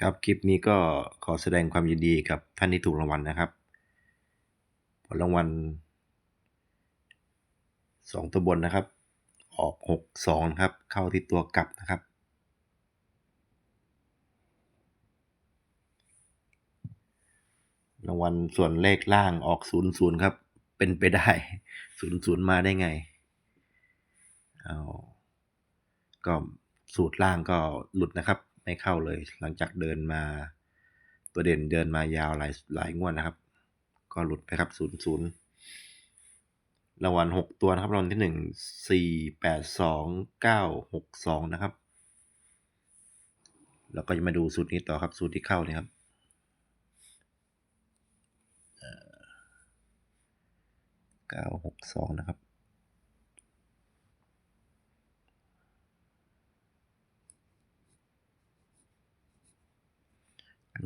ครับคลิปนี้ก็ขอแสดงความยินดีกับท่านที่ถูกรางวัลนะครับ ผลรางวัลสองตัวบนนะครับ ออกหกสองครับ เข้าที่ตัวกลับนะครับ รางวัลส่วนเลขล่างออกศูนย์ศูนย์ครับ เป็นไปได้ศูนย์ศูนย์มาได้ไงเอาก็สูตรล่างก็หลุดนะครับ ไม่เข้าเลย หลังจากเดินมา ตัวเด่นเดินมายาวหลายหลายงวดนะครับ ก็หลุดไปครับศูนย์ศูนย์รางวัลหกตัวนะครับรางวัลที่หนึ่งสี่แปดสองเก้าหกสองนะครับ แล้วก็จะมาดูสูตรนี้ต่อครับสูตรที่เข้าเนี่ยครับเก้าหกสองนะครับ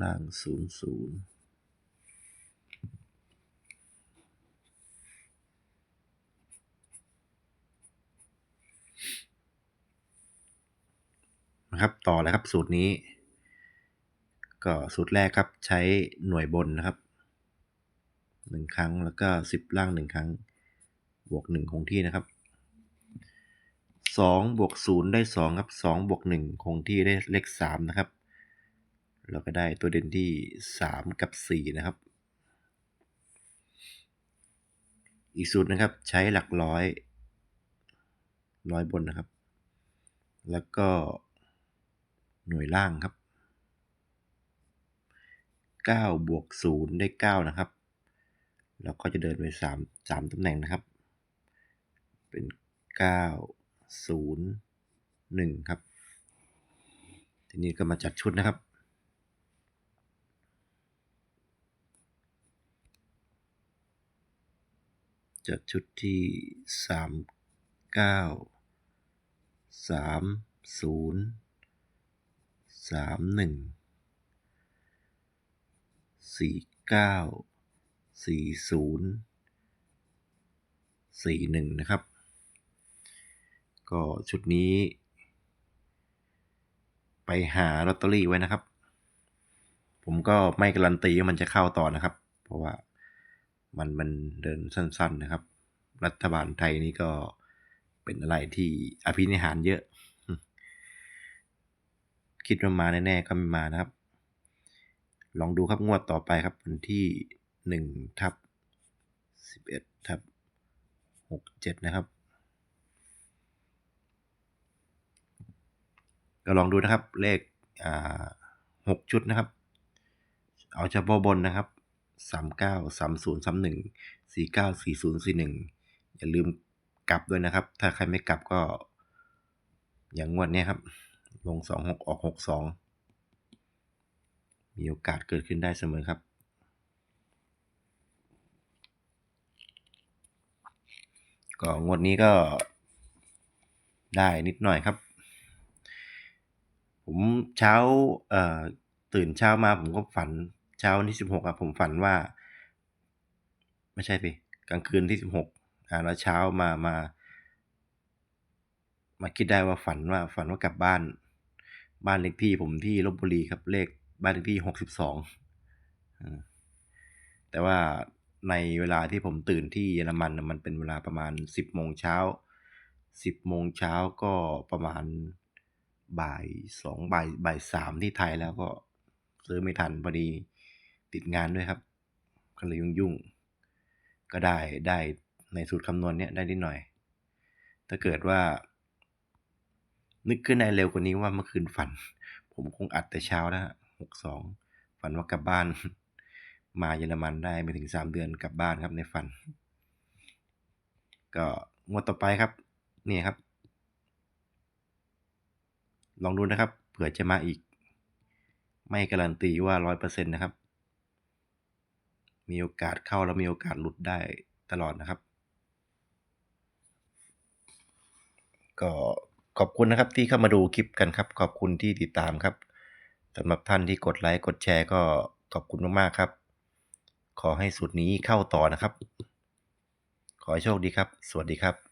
ล่างศูนย์ศูนย์นะครับต่อเลยครับสูตรนี้ ก็สูตรแรกครับใช้หน่วยบนนะครับหนึ่งครั้งแล้วก็สิบล่างหนึ่งครั้ง บวกหนึ่งคงที่นะครับสองบวกศูนย์ได้สองครับสองบวกหนึ่งคงที่ได้เลขสามนะครับ เราก็ได้ตัวเด่นที่สามกับสี่นะครับ อีกสูตรนะครับใช้หลักร้อย ร้อยบนนะครับ แล้วก็หน่วยล่างครับ 9 บวก 0 ได้ 9 นะครับ แล้วก็จะเดินไป 3 3ตำแหน่งนะครับ เป็น 9 0 1 ครับ ทีนี้ก็มาจัดชุดนะครับ จัดชุดที่ 3 9 3 0 3 1สี่เก้าสี่ศูนย์สี่หนึ่งนะครับ ก็ชุดนี้ ไปหาลอตเตอรี่ไว้นะครับ ผมก็ไม่การันตีว่ามันจะเข้าต่อนะครับ เพราะว่า มันมันเดินสั้นๆนะครับ รัฐบาลไทยนี่ก็เป็นอะไรที่อภินิหารเยอะ คิดว่ามาแน่ๆก็ไม่มานะครับ ลองดูครับงวดต่อไปครับวันที่หนึ่งทับสิบเอ็ดทับหกเจ็ดนะครับ ก็ลองดูนะครับเลขอ่าหกชุดนะครับ เอาเฉพาะบนนะครับ สามเก้าสามศูนย์สามหนึ่งสี่เก้าสี่ศูนย์สี่หนึ่งอย่าลืมกลับด้วยนะครับ ถ้าใครไม่กลับก็ อย่างงวดนี้ครับ ลงสองหกออกหกสองมีโอกาสเกิดขึ้นได้เสมอครับก็งวดนี้ก็ได้นิดหน่อยครับ ผมเช้าเอ่อตื่นเช้ามาผมก็ฝัน เช้าวันที่สิบหกอะผมฝันว่า ไม่ใช่สิกลางคืนที่สิบหกอ่าแล้วเช้ามามา มาคิดได้ว่าฝันว่า ฝันว่ากลับบ้าน บ้านเลขที่ผมที่ลบบุรีครับ เลขบ้านเลขที่หกสิบสองแต่ว่าในเวลาที่ผมตื่นที่เยอรมันมันเป็นเวลาประมาณสิบโมงเช้าสิบโมงเช้าก็ประมาณบ่ายสองบ่ายบ่ายสามที่ไทยแล้วก็ซื้อไม่ทันพอดี ติดงานด้วยครับ ก็เลยยุ่งยุ่งก็ได้ได้ในสูตรคำนวณเนี้ยได้นิดหน่อย ถ้าเกิดว่า นึกขึ้นในเร็วกว่านี้ว่าเมื่อคืนฝัน ผมคงอัดแต่เช้านะฮะหกสองฝันว่ากลับบ้าน มาเยอรมันได้ไม่ถึงสามเดือนกลับบ้านครับในฝัน ก็งวดต่อไปครับ นี่ครับ ลองดูนะครับ เผื่อจะมาอีก ไม่การันตีว่าร้อยเปอร์เซ็นต์นะครับ มีโอกาสเข้าแล้วมีโอกาสหลุดได้ตลอดนะครับ ก็ขอบคุณนะครับที่เข้ามาดูคลิปกันครับ ขอบคุณที่ติดตามครับสำหรับท่านที่กดไลค์กดแชร์ก็ขอบคุณมากๆครับ ขอให้สูตรนี้เข้าต่อนะครับ ขอให้โชคดีครับ สวัสดีครับ